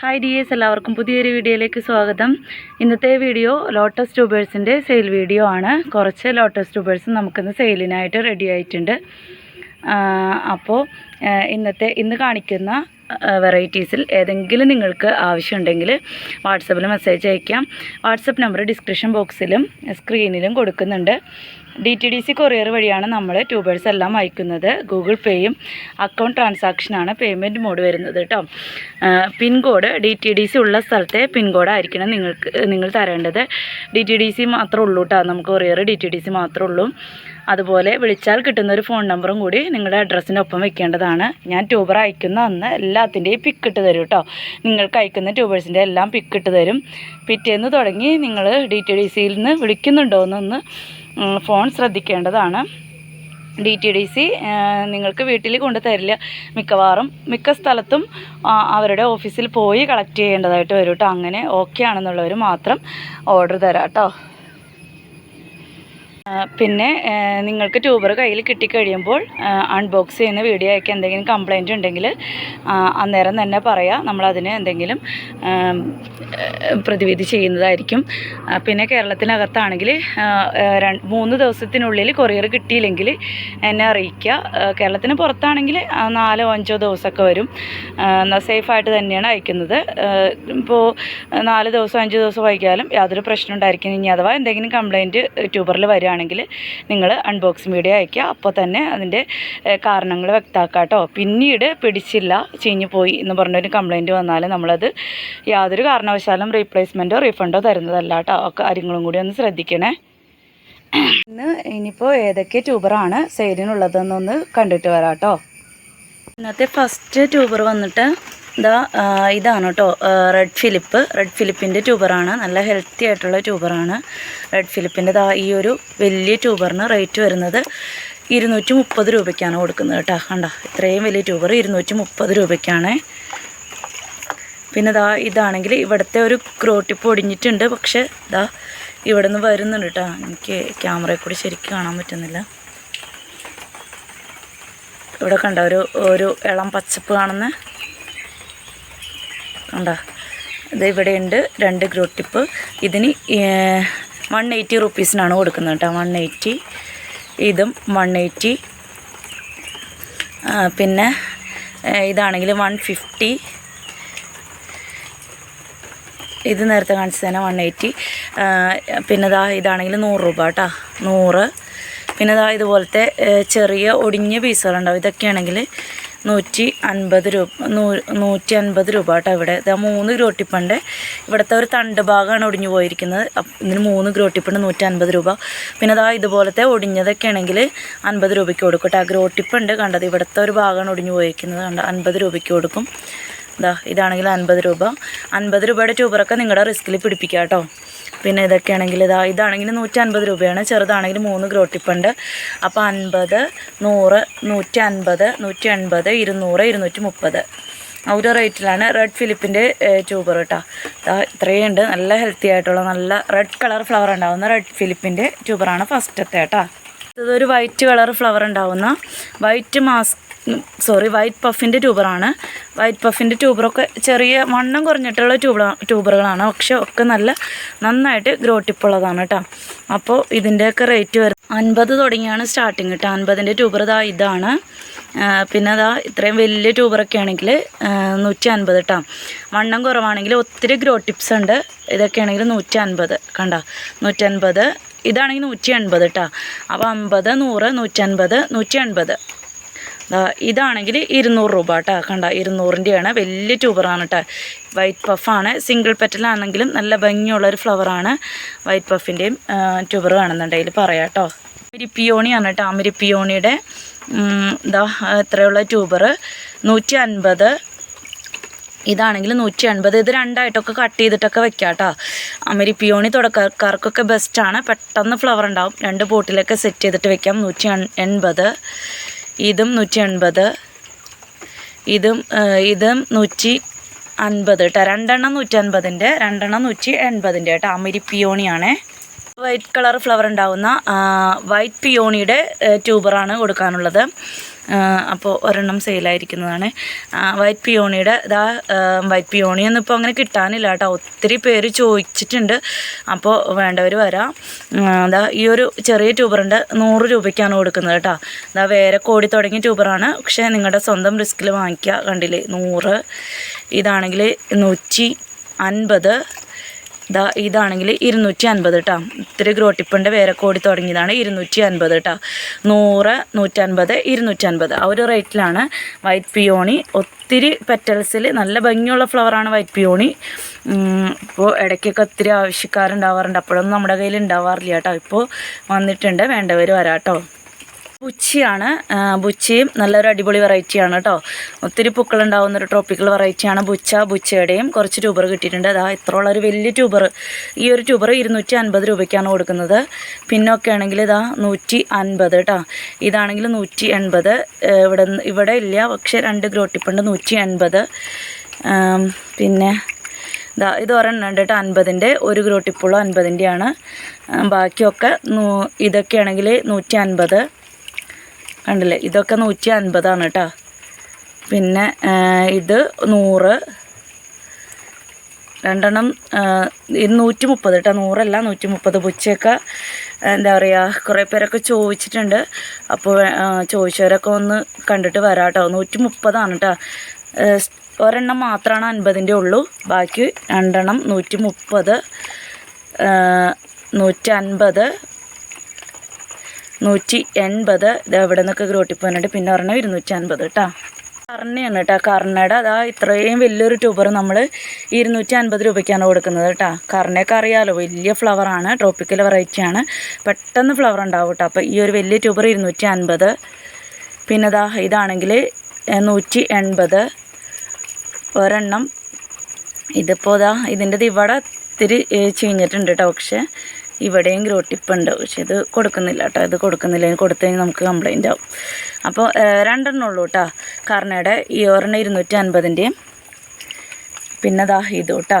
Hi D S എല്ലാവർക്കും പുതിയൊരു വീഡിയോയിലേക്ക് സ്വാഗതം. ഇന്നത്തെ വീഡിയോ ലോട്ടസ് ട്യൂബേഴ്സിന്റെ സെയിൽ വീഡിയോ ആണ്. കുറച്ച് ലോട്ടസ് ട്യൂബേഴ്സ് നമുക്കിന്ന് സെയിലിനായിട്ട് റെഡി ആയിട്ടുണ്ട്. അപ്പോൾ ഇന്നത്തെ ഇന്ന് കാണിക്കുന്ന വെറൈറ്റീസിൽ ഏതെങ്കിലും നിങ്ങൾക്ക് ആവശ്യമുണ്ടെങ്കിൽ വാട്സപ്പിൽ മെസ്സേജ് അയക്കാം. വാട്സപ്പ് നമ്പർ ഡിസ്ക്രിപ്ഷൻ ബോക്സിലും സ്ക്രീനിലും കൊടുക്കുന്നുണ്ട്. D T D C courier വഴിയാണ് നമ്മൾ ട്യൂബേഴ്സ് എല്ലാം അയക്കുന്നത്. ഗൂഗിൾ പേയും അക്കൗണ്ട് ട്രാൻസാക്ഷനാണ് പേയ്മെന്റ് മോഡ് വരുന്നത് കേട്ടോ pincode D T D C ഉള്ള സ്ഥലത്തെ പിൻകോഡായിരിക്കണം നിങ്ങൾക്ക് നിങ്ങൾ തരേണ്ടത്. ഡി ടി ഡി സി മാത്രമേ ഉള്ളൂ കേട്ടോ നമുക്ക് courier D T D C മാത്രമേ ഉള്ളൂ. അതുപോലെ വിളിച്ചാൽ കിട്ടുന്ന ഒരു ഫോൺ നമ്പറും കൂടി നിങ്ങളുടെ അഡ്രസ്സിനൊപ്പം വെക്കേണ്ടതാണ്. ഞാൻ ട്യൂബർ അയക്കുന്ന അന്ന് എല്ലാത്തിന്റെയും പിക്ക് ഇട്ട് തരും കേട്ടോ നിങ്ങൾക്ക് അയക്കുന്ന ട്യൂബേഴ്സിന്റെ എല്ലാം പിക്ക് ഇട്ട് തരും. പിറ്റേന്ന് തുടങ്ങി നിങ്ങൾ ഡി ടി ഡി സിയിൽ നിന്ന് വിളിക്കുന്നുണ്ടോ എന്നൊന്ന് ഫോൺ ശ്രദ്ധിക്കേണ്ടതാണ്. ഡി ടി ഡി സി നിങ്ങൾക്ക് വീട്ടിൽ കൊണ്ടു തരില്ല. മിക്കവാറും മിക്ക സ്ഥലത്തും അവരുടെ ഓഫീസിൽ പോയി കളക്ട് ചെയ്യേണ്ടതായിട്ട് വരും കേട്ടോ അങ്ങനെ ഓക്കെ ആണെന്നുള്ളവർ മാത്രം ഓർഡർ തരാം കേട്ടോ പിന്നെ നിങ്ങൾക്ക് ട്യൂബർ കയ്യിൽ കിട്ടിക്കഴിയുമ്പോൾ അൺബോക്സ് ചെയ്യുന്ന വീഡിയോ ഒക്കെ എന്തെങ്കിലും കംപ്ലൈന്റ് ഉണ്ടെങ്കിൽ അന്നേരം തന്നെ പറയാം. നമ്മളതിന് എന്തെങ്കിലും പ്രതിവിധി ചെയ്യുന്നതായിരിക്കും. പിന്നെ കേരളത്തിനകത്താണെങ്കിൽ മൂന്ന് ദിവസത്തിനുള്ളിൽ കൊറിയർ കിട്ടിയില്ലെങ്കിൽ എന്നെ അറിയിക്കുക. കേരളത്തിന് പുറത്താണെങ്കിൽ നാലോ അഞ്ചോ ദിവസമൊക്കെ വരും. സേഫായിട്ട് തന്നെയാണ് അയക്കുന്നത്. ഇപ്പോൾ നാല് ദിവസം അഞ്ച് ദിവസം വൈകിയാലും യാതൊരു പ്രശ്നം ഉണ്ടായിരിക്കും ഇനി അഥവാ എന്തെങ്കിലും കംപ്ലൈന്റ് ട്യൂബറിൽ വരികയാണെങ്കിൽ നിങ്ങൾ അൺബോക്സിങ് വീഡിയോ അയക്കുക അപ്പോൾ തന്നെ അതിന്റെ കാരണങ്ങൾ വ്യക്തമാക്കാം കേട്ടോ പിന്നീട് പിടിച്ചില്ല ചീഞ്ഞു പോയി എന്ന് പറഞ്ഞൊരു കംപ്ലയിന്റ് വന്നാൽ നമ്മളത് യാതൊരു കാരണവശാലും റീപ്ലേസ്മെന്റോ റീഫണ്ടോ തരുന്നതല്ല കേട്ടോ. കാര്യങ്ങളും കൂടി ഒന്ന് ശ്രദ്ധിക്കണേ. ഇന്ന് ഇനിയിപ്പോൾ ഏതൊക്കെ ട്യൂബറാണ് സെയിലിനുള്ളതെന്നൊന്ന് കണ്ടിട്ട് വരാം കേട്ടോ ഇന്നത്തെ ഫസ്റ്റ് ട്യൂബർ വന്നിട്ട് ഇതാ ഇതാണ് കേട്ടോ റെഡ് ഫിലിപ്പ് റെഡ് ഫിലിപ്പിന്റെ ട്യൂബറാണ് നല്ല ഹെൽത്തി ആയിട്ടുള്ള ട്യൂബറാണ് റെഡ് ഫിലിപ്പിന്റെ ദാ ഈ ഒരു വലിയ ട്യൂബറിന് റേറ്റ് വരുന്നത് ഇരുന്നൂറ്റി മുപ്പത് രൂപയ്ക്കാണ് കൊടുക്കുന്നത് കേട്ടോ കണ്ട? ഇത്രയും വലിയ ട്യൂബർ ഇരുന്നൂറ്റി മുപ്പത് രൂപയ്ക്കാണ്. പിന്നെ ദാ ഇതാണെങ്കിൽ ഇവിടുത്തെ ഒരു ക്രോട്ടിപ്പ് ഒടിഞ്ഞിട്ടുണ്ട്. പക്ഷേ ദാ ഇവിടെ നിന്ന് വരുന്നുണ്ട് കേട്ടോ എനിക്ക് ക്യാമറയിൽ കൂടി ശരിക്കും കാണാൻ പറ്റുന്നില്ല. ഇവിടെ കണ്ട ഒരു ഒരു ഇളം പച്ചപ്പ് കാണുന്ന. കണ്ട? ഇത് ഇവിടെയുണ്ട് രണ്ട് ഗ്രോ ടിപ്പ്. ഇതിന് വൺ എയ്റ്റി റുപ്പീസിനാണ് കൊടുക്കുന്നത് കേട്ടോ വൺ എയ്റ്റി ഇതും വൺ എയ്റ്റി പിന്നെ ഇതാണെങ്കിൽ വൺ ഫിഫ്റ്റി ഇത് നേരത്തെ കാണിച്ചു തന്നെ വൺ എയ്റ്റി പിന്നെ ഇതാ ഇതാണെങ്കിൽ നൂറ് രൂപ കേട്ടോ നൂറ്. പിന്നെ ഇതാ ഇതുപോലത്തെ ചെറിയ ഒടിഞ്ഞ പീസുകളുണ്ടാവും. ഇതൊക്കെയാണെങ്കിൽ നൂറ്റി അൻപത് രൂപ നൂറ്റി അൻപത് രൂപ കേട്ടോ ഇവിടെ. ഇതാ മൂന്ന് ഗ്രോട്ടിപ്പണ്ട്. ഇവിടുത്തെ ഒരു തണ്ട് ഭാഗമാണ് ഒടിഞ്ഞു പോയിരിക്കുന്നത്. ഇതിന് മൂന്ന് ഗ്രോട്ടിപ്പണ്ട് നൂറ്റി അൻപത് രൂപ. പിന്നെ അതാ ഇതുപോലത്തെ ഒടിഞ്ഞതൊക്കെ ആണെങ്കിൽ അൻപത് രൂപയ്ക്ക് കൊടുക്കും കേട്ടോ. ഗ്രോട്ടിപ്പുണ്ട് കണ്ടത്. ഇവിടുത്തെ ഒരു ഭാഗമാണ് ഒടിഞ്ഞു പോയിരിക്കുന്നത് കണ്ട. അൻപത് രൂപയ്ക്ക് കൊടുക്കും. ഇതാ ഇതാണെങ്കിൽ അൻപത് രൂപ. അൻപത് രൂപയുടെ ട്യൂബറൊക്കെ നിങ്ങളുടെ റിസ്കിൽ പിടിപ്പിക്കാം കേട്ടോ. പിന്നെ ഇതൊക്കെയാണെങ്കിൽ ഇതാ ഇതാണെങ്കിൽ നൂറ്റി അൻപത് രൂപയാണ്. ചെറുതാണെങ്കിൽ മൂന്ന് ഗ്രോട്ടിപ്പുണ്ട്. അപ്പോൾ അൻപത് നൂറ് നൂറ്റി അൻപത് നൂറ്റി എൺപത് ഇരുന്നൂറ് ഇരുന്നൂറ്റി മുപ്പത് ഒരു റേറ്റിലാണ് റെഡ് ഫിലിപ്പിന്റെ ട്യൂബർ കേട്ടോ. ദാ ഇത്രയും ഉണ്ട് നല്ല ഹെൽത്തി ആയിട്ടുള്ള നല്ല റെഡ് കളർ ഫ്ലവർ ഉണ്ടാകുന്ന റെഡ് ഫിലിപ്പിന്റെ ട്യൂബറാണ് ഫസ്റ്റത്തെ കേട്ടോ. ഇതൊരു വൈറ്റ് കളർ ഫ്ലവർ ഉണ്ടാവുന്ന വൈറ്റ് മാസ്ക് സോറി വൈറ്റ് പഫിന്റെ ട്യൂബറാണ് വൈറ്റ് പഫിന്റെ ട്യൂബറൊക്കെ ചെറിയ വണ്ണം കുറഞ്ഞിട്ടുള്ള ട്യൂബ ട്യൂബറുകളാണ് പക്ഷെ ഒക്കെ നല്ല നന്നായിട്ട് ഗ്രോ ഗ്രോട്ടിപ്പുള്ളതാണ് കേട്ടോ. അപ്പോൾ ഇതിന്റെയൊക്കെ റേറ്റ് വരും അൻപത് തുടങ്ങിയാണ് സ്റ്റാർട്ടിങ് കേട്ടോ അൻപതിന്റെ ട്യൂബർ ഇതാ ഇതാണ്. പിന്നെ അതാ ഇത്രയും വലിയ ട്യൂബറൊക്കെ ആണെങ്കിൽ നൂറ്റി അൻപത് കേട്ടോ വണ്ണം കുറവാണെങ്കിൽ ഒത്തിരി ഗ്രോ ടിപ്സ് ഉണ്ട്. ഇതൊക്കെ ആണെങ്കിൽ നൂറ്റി അൻപത് കണ്ട? നൂറ്റൻപത് ഇതാണെങ്കിൽ നൂറ്റി എൺപത് കേട്ടോ അപ്പോൾ അമ്പത് നൂറ് നൂറ്റി എൺപത് ദാ ഇതാണെങ്കിൽ ഇരുന്നൂറ് രൂപ കേട്ടോ കണ്ട ഇരുന്നൂറിന്റെയാണ് വലിയ ട്യൂബറാണ് കേട്ടോ വൈറ്റ് പഫാണ്. സിംഗിൾ പെറ്റലാണെങ്കിലും നല്ല ഭംഗിയുള്ള ഒരു ഫ്ലവറാണ് വൈറ്റ് പഫിന്റെയും ട്യൂബർ കാണുന്നുണ്ടെങ്കിൽ പറയാം കേട്ടോ അമിരിപ്പിയോണിയാണ് കേട്ടോ അമിരിപ്പിയോണിയുടെ ഇതാ എത്രയുള്ള ട്യൂബർ നൂറ്റി അൻപത് ഇതാണെങ്കിൽ നൂറ്റി എൺപത് ഇത് രണ്ടായിട്ടൊക്കെ കട്ട് ചെയ്തിട്ടൊക്കെ വെക്കാം കേട്ടോ അമരി പിയോണി തുടക്കക്കാർക്കൊക്കെ ബെസ്റ്റാണ് പെട്ടെന്ന് ഫ്ലവർ ഉണ്ടാവും. രണ്ട് പോട്ടിലൊക്കെ സെറ്റ് ചെയ്തിട്ട് വെക്കാം. നൂറ്റി എൺ- എൺപത് ഇതും നൂറ്റി എൺപത് ഇതും ഇതും നൂറ്റി അൻപത് കേട്ടോ രണ്ടെണ്ണം നൂറ്റി അൻപതിന്റെ രണ്ടെണ്ണം നൂറ്റി എൺപതിന്റെ കേട്ടോ അമരി പിയോണിയാണേ. വൈറ്റ് കളർ ഫ്ലവർ ഉണ്ടാവുന്ന വൈറ്റ് പിയോണിയുടെ ട്യൂബറാണ് കൊടുക്കാനുള്ളത്. അപ്പോൾ ഒരെണ്ണം സെയിലായിരിക്കുന്നതാണ്. വൈറ്റ് പിയോണിയുടെ ഇതാ വൈറ്റ് പിയോണിയൊന്നും ഇപ്പോൾ അങ്ങനെ കിട്ടാനില്ല കേട്ടോ. ഒത്തിരി പേര് ചോദിച്ചിട്ടുണ്ട്. അപ്പോൾ വേണ്ടവർ വരാം. അതാ ഈ ഒരു ചെറിയ ട്യൂബറുണ്ട് നൂറ് രൂപയ്ക്കാണ് കൊടുക്കുന്നത് കേട്ടോ. അതാ വേറെ കോടി തുടങ്ങിയ ട്യൂബറാണ്. പക്ഷേ നിങ്ങളുടെ സ്വന്തം റിസ്കിൽ വാങ്ങിക്കുക കണ്ടില്ലേ? നൂറ്. ഇതാണെങ്കിൽ നൂറ്റി അൻപത്. ഇതാ ഇതാണെങ്കിൽ ഇരുന്നൂറ്റി അൻപത് കേട്ടോ ഇത്തിരി ഗ്രോട്ടിപ്പിന്റെ കോടി തുടങ്ങിയതാണ് ഇരുന്നൂറ്റി അൻപത് കേട്ടോ നൂറ് നൂറ്റൻപത് ഇരുന്നൂറ്റി അൻപത് ആ ഒരു റേറ്റിലാണ് വൈറ്റ് പിയോണി. ഒത്തിരി പെറ്റൽസിൽ നല്ല ഭംഗിയുള്ള ഫ്ലവറാണ് വൈറ്റ് പിയോണി. ഇപ്പോൾ ഇടയ്ക്കൊക്കെ ഒത്തിരി ആവശ്യക്കാരുണ്ടാവാറുണ്ട്. അപ്പോഴൊന്നും നമ്മുടെ കയ്യിൽ ഉണ്ടാവാറില്ല കേട്ടോ ഇപ്പോൾ വന്നിട്ടുണ്ട്. വേണ്ടവർ വരാം കേട്ടോ ബുച്ചിയാണ്. ബുച്ചിയും നല്ലൊരു അടിപൊളി വെറൈറ്റിയാണ് കേട്ടോ ഒത്തിരി പൂക്കളുണ്ടാവുന്ന ഒരു ട്രോപ്പിക്കൽ വെറൈറ്റിയാണ് ബുച്ച ബുച്ചയുടെയും. കുറച്ച് ട്യൂബർ കിട്ടിയിട്ടുണ്ട്. അതാ ഇത്ര ഉള്ളൊരു വലിയ ട്യൂബർ ഈ ഒരു ട്യൂബർ ഇരുന്നൂറ്റി അൻപത് രൂപയ്ക്കാണ് കൊടുക്കുന്നത്. പിന്നൊക്കെ ആണെങ്കിൽ ഇതാ നൂറ്റി അൻപത് കേട്ടോ ഇതാണെങ്കിൽ നൂറ്റി എൺപത് ഇവിടെ ഇവിടെ ഇല്ല. പക്ഷേ രണ്ട് ഗ്രോട്ടിപ്പുണ്ട്. നൂറ്റി എൺപത് പിന്നെ ഇതാ ഇത് ഒരെണ്ണം ഉണ്ട് കേട്ടോ അൻപതിന്റെ. ഒരു ഗ്രോട്ടിപ്പുള്ള അൻപതിന്റെയാണ്. ബാക്കിയൊക്കെ നൂ ഇതൊക്കെയാണെങ്കിൽ നൂറ്റി അൻപത് കണ്ടില്ലേ? ഇതൊക്കെ നൂറ്റി അൻപതാണ് കേട്ടോ. പിന്നെ ഇത് നൂറ്. രണ്ടെണ്ണം ഇത് നൂറ്റി മുപ്പത് കേട്ടോ. നൂറല്ല നൂറ്റി മുപ്പത് പുച്ചയൊക്കെ എന്താ പറയുക കുറേ പേരൊക്കെ ചോദിച്ചിട്ടുണ്ട്. അപ്പോൾ ചോദിച്ചവരൊക്കെ ഒന്ന് കണ്ടിട്ട് വരാം കേട്ടോ. നൂറ്റി മുപ്പതാണ് കേട്ടോ ഒരെണ്ണം മാത്രമാണ് അൻപതിന്റെ ഉള്ളൂ. ബാക്കി രണ്ടെണ്ണം നൂറ്റി മുപ്പത് നൂറ്റി അൻപത് നൂറ്റി എൺപത് ഇത് എവിടെ നിന്നൊക്കെ ഗ്രോട്ടിപ്പോയിട്ടുണ്ട് പിന്നെ ഒരെണ്ണം ഇരുന്നൂറ്റി അൻപത് കേട്ടോ കർണയാണ് കേട്ടോ കർണയുടെ അതാ ഇത്രയും വലിയൊരു ട്യൂബർ നമ്മൾ ഇരുന്നൂറ്റി അൻപത് രൂപയ്ക്കാണ് കൊടുക്കുന്നത് കേട്ടോ കർണയൊക്കെ അറിയാമല്ലോ വലിയ ഫ്ലവറാണ് ട്രോപ്പിക്കൽ വെറൈറ്റിയാണ് പെട്ടെന്ന് ഫ്ലവർ ഉണ്ടാവും കേട്ടോ അപ്പോൾ ഈ ഒരു വലിയ ട്യൂബർ ഇരുന്നൂറ്റി അൻപത് പിന്നെ ഇതാ ഇതാണെങ്കിൽ നൂറ്റി എൺപത് ഒരെണ്ണം. ഇതിപ്പോൾ ഇതാ ഇതിന്റെ ഇവിടെ ഇത്തിരി ചീഞ്ഞിട്ടുണ്ട് കേട്ടോ പക്ഷേ ഇവിടെയും ഗ്രോട്ടിപ്പുണ്ട്. പക്ഷെ ഇത് കൊടുക്കുന്നില്ല കേട്ടോ. ഇത് കൊടുക്കുന്നില്ല. കൊടുത്തു നമുക്ക് കംപ്ലൈന്റ് ആവും. അപ്പോൾ രണ്ടെണ്ണം ഉള്ളൂ കേട്ടോ. കർണയുടെ ഈ ഒരെണ്ണം ഇരുന്നൂറ്റി അൻപതിന്റെയും പിന്നെ ദാ ഇത് കേട്ടോ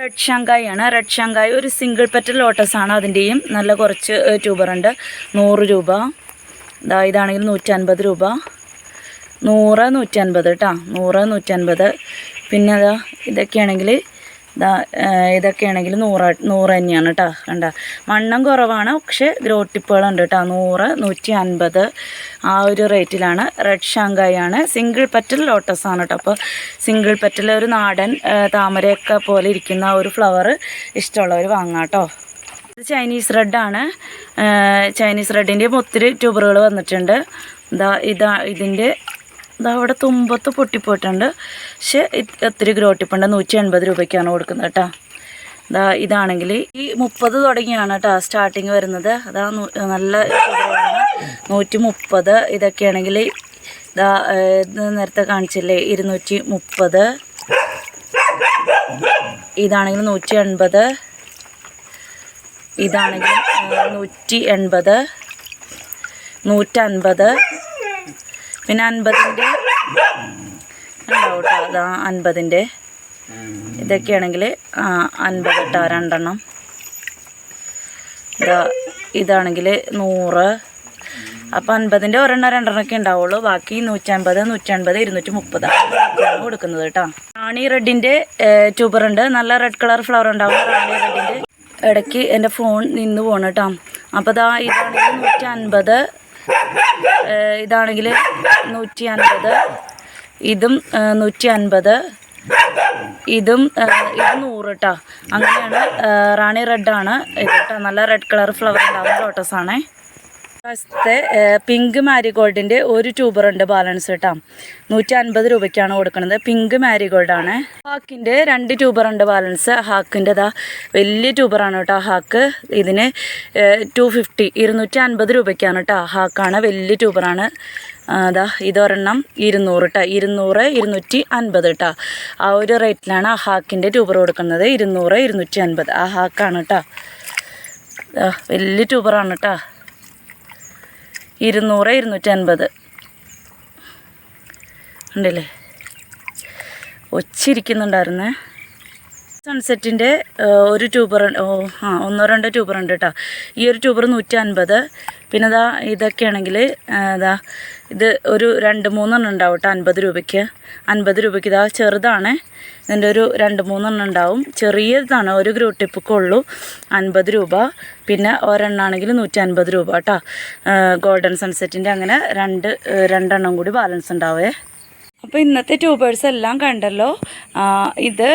റെഡ് ഷങ്കായി ആണ്. റെഡ് ഷാങ്കായ് ഒരു സിംഗിൾ പെറ്റൽ ലോട്ടസ് ആണ് അതിന്റെയും നല്ല കുറച്ച് ട്യൂബർ ഉണ്ട് നൂറ് രൂപ. ദാ ഇതാണെങ്കിൽ നൂറ്റൻപത് രൂപ. നൂറ് നൂറ്റൻപത് കേട്ടോ നൂറ് നൂറ്റൻപത് പിന്നെ അതാ ഇതൊക്കെയാണെങ്കിൽ ഇതാ ഇതൊക്കെയാണെങ്കിൽ നൂറ് നൂറ് തന്നെയാണ് കേട്ടോ കണ്ട. മണ്ണം കുറവാണ് പക്ഷേ ഗ്രോട്ടിപ്പുകളുണ്ട് കേട്ടോ നൂറ് നൂറ്റി അൻപത് ആ ഒരു റേറ്റിലാണ്. റെഡ് ഷാങ്കായി ആണ് സിംഗിൾ പെറ്റൽ ലോട്ടസ് ആണ് കേട്ടോ അപ്പോൾ സിംഗിൾ പെറ്റൽ ഒരു നാടൻ താമരയൊക്കെ പോലെ ഇരിക്കുന്ന ഒരു ഫ്ലവർ ഇഷ്ടമുള്ളവർ വാങ്ങാം കേട്ടോ ചൈനീസ് റെഡാണ് ചൈനീസ് റെഡിന്റെയും ഒത്തിരി ട്യൂബറുകൾ വന്നിട്ടുണ്ട്. ഇതാ ഇതാ ഇതിന്റെ ഇതാ അവിടെ തുമ്പത്ത് പൊട്ടിപ്പോയിട്ടുണ്ട്. പക്ഷേ ഇത് ഒത്തിരി ഗ്രോട്ടിപ്പുണ്ട് നൂറ്റി എൺപത് രൂപയ്ക്കാണ് കൊടുക്കുന്നത് കേട്ടോ. ഇതാ ഇതാണെങ്കിൽ ഈ മുപ്പത് തുടങ്ങിയാണ് കേട്ടോ സ്റ്റാർട്ടിങ് വരുന്നത്. അതാ നല്ല നൂറ്റി മുപ്പത് ഇതൊക്കെയാണെങ്കിൽ ഇതാ ഇത് നേരത്തെ കാണിച്ചില്ലേ? ഇരുന്നൂറ്റി മുപ്പത് ഇതാണെങ്കിൽ നൂറ്റി എൺപത് ഇതാണെങ്കിൽ നൂറ്റി എൺപത് നൂറ്റൻപത്. പിന്നെ അൻപതിന്റെ. അൻപതിന്റെ. ഇതൊക്കെയാണെങ്കിൽ അൻപത് കേട്ടോ രണ്ടെണ്ണം. ഇതാ ഇതാണെങ്കിൽ നൂറ്. അപ്പോൾ അൻപതിന്റെ ഒരെണ്ണം രണ്ടെണ്ണമൊക്കെ ഉണ്ടാവുള്ളൂ. ബാക്കി നൂറ്റൻപത് നൂറ്റൻപത് ഇരുന്നൂറ്റി മുപ്പത് ആണ് കൊടുക്കുന്നത് കേട്ടോ. റാണി റെഡിന്റെ ട്യൂബർ ഉണ്ട്. നല്ല റെഡ് കളർ ഫ്ലവർ ഉണ്ടാവും റാണി റെഡിന്റെ. ഇടയ്ക്ക് എന്റെ ഫോൺ നിന്ന് പോകണം കേട്ടോ. അപ്പോൾ ഇതാ ഇതാണെങ്കിൽ നൂറ്റി അൻപത് ഇതാണെങ്കിൽ നൂറ്റി അൻപത് ഇതും നൂറ്റി അൻപത് ഇതും ഇത് നൂറ് കേട്ടോ അങ്ങനെയാണ് റാണി റെഡാണ്. ഇത് കേട്ടോ നല്ല റെഡ് കളർ ഫ്ലവർ ഉണ്ടാകുന്ന ലോട്ടസ് ആണേ. ഫസ്റ്റത്തെ പിങ്ക് മാരിഗോൾഡിന്റെ ഒരു ട്യൂബർ ഉണ്ട് ബാലൻസ് കേട്ടോ. നൂറ്റി അൻപത് രൂപയ്ക്കാണ് കൊടുക്കുന്നത്. പിങ്ക് മാരിഗോൾഡാണ് ഹാക്കിന്റെ രണ്ട് ട്യൂബർ ഉണ്ട് ബാലൻസ്. ഹാക്കിന്റെ ഇതാ വലിയ ട്യൂബറാണ് കേട്ടോ. ഹാക്ക് ഇതിന് ടു ഫിഫ്റ്റി ഇരുന്നൂറ്റി അൻപത് രൂപയ്ക്കാണ് കേട്ടോ. ഹാക്കാണ് വലിയ ട്യൂബറാണ് അതാ ഇതൊരെണ്ണം ഇരുന്നൂറ് കേട്ടോ ഇരുന്നൂറ് ഇരുന്നൂറ്റി അൻപത് കേട്ടോ ആ ഒരു റേറ്റിലാണ് ആ ഹാക്കിന്റെ ട്യൂബർ കൊടുക്കുന്നത്. ഇരുന്നൂറ് ഇരുന്നൂറ്റി അൻപത് ആ ഹാക്കാണ് കേട്ടോ വലിയ ട്യൂബറാണ് കേട്ടോ ഇരുന്നൂറ് ഇരുന്നൂറ്റി അൻപത് ഉണ്ടല്ലേ? ഒച്ചിരിക്കുന്നുണ്ടായിരുന്നേ. സൺസെറ്റിന്റെ ഒരു ട്യൂബർ ആ ഒന്നോ രണ്ടോ ട്യൂബർ ഉണ്ട് കേട്ടോ ഈ ഒരു ട്യൂബർ നൂറ്റി അൻപത് പിന്നെ ഇതാ ഇതൊക്കെയാണെങ്കിൽ ഇതാ ഇത് ഒരു രണ്ട് മൂന്നെണ്ണം ഉണ്ടാവും കേട്ടോ അൻപത് രൂപയ്ക്ക്. അൻപത് രൂപയ്ക്ക് ഇതാ ചെറുതാണ്. ഇതിന്റെ ഒരു രണ്ട് മൂന്നെണ്ണം ഉണ്ടാവും. ചെറിയതാണ് ഒരു ഗ്രൂ ടിപ്പൊക്കെ അൻപത് രൂപ. പിന്നെ ഒരെണ്ണാണെങ്കിൽ നൂറ്റി അൻപത് രൂപ കേട്ടോ ഗോൾഡൻ സൺസെറ്റിന്റെ അങ്ങനെ രണ്ട് രണ്ടെണ്ണം കൂടി ബാലൻസ് ഉണ്ടാവേ. അപ്പോൾ ഇന്നത്തെ ട്യൂബേഴ്സ് എല്ലാം കണ്ടല്ലോ. ഇത്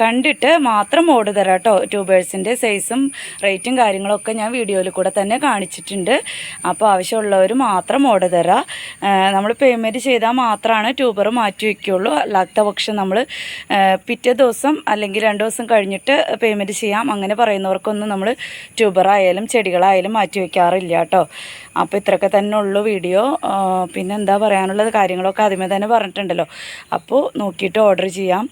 കണ്ടിട്ട് മാത്രം ഓർഡർ തരാം കേട്ടോ ട്യൂബേഴ്സിന്റെ സൈസും റേറ്റും കാര്യങ്ങളൊക്കെ ഞാൻ വീഡിയോയിൽ കൂടെ തന്നെ കാണിച്ചിട്ടുണ്ട്. അപ്പോൾ ആവശ്യമുള്ളവർ മാത്രം ഓർഡർ തരാം. നമ്മൾ പേയ്മെന്റ് ചെയ്താൽ മാത്രമാണ് ട്യൂബർ മാറ്റി വയ്ക്കുകയുള്ളൂ അല്ലാത്ത പക്ഷം നമ്മൾ പിറ്റേ ദിവസം അല്ലെങ്കിൽ രണ്ട് ദിവസം കഴിഞ്ഞിട്ട് പേയ്മെന്റ് ചെയ്യാം. അങ്ങനെ പറയുന്നവർക്കൊന്നും നമ്മൾ ട്യൂബറായാലും ചെടികളായാലും മാറ്റി വയ്ക്കാറില്ല കേട്ടോ അപ്പോൾ ഇത്രയൊക്കെ തന്നെ ഉള്ളൂ വീഡിയോ പിന്നെ എന്താ പറയാനുള്ളത്? കാര്യങ്ങളൊക്കെ ആദ്യമേ തന്നെ പറഞ്ഞിട്ടുണ്ടല്ലോ. അപ്പോൾ നോക്കിയിട്ട് ഓർഡർ ചെയ്യാം.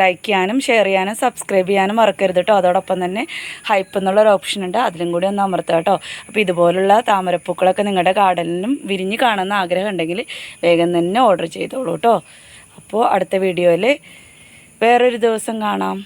ലൈക്ക് ചെയ്യാനും ഷെയർ ചെയ്യാനും സബ്സ്ക്രൈബ് ചെയ്യാനും മറക്കരുത് കേട്ടോ. അതോടൊപ്പം തന്നെ ഹൈപ്പ് എന്നുള്ളൊരു ഓപ്ഷൻ ഉണ്ട്. അതിലും കൂടി ഒന്ന് അമർത്തുക കേട്ടോ. അപ്പോൾ ഇതുപോലുള്ള താമരപ്പൂക്കളൊക്കെ നിങ്ങളുടെ ഗാർഡനിലും വിരിഞ്ഞ് കാണുന്ന ആഗ്രഹം ഉണ്ടെങ്കിൽ വേഗം തന്നെ ഓർഡർ ചെയ്തോളൂ കേട്ടോ. അപ്പോൾ അടുത്ത വീഡിയോയിൽ വേറൊരു ദിവസം കാണാം.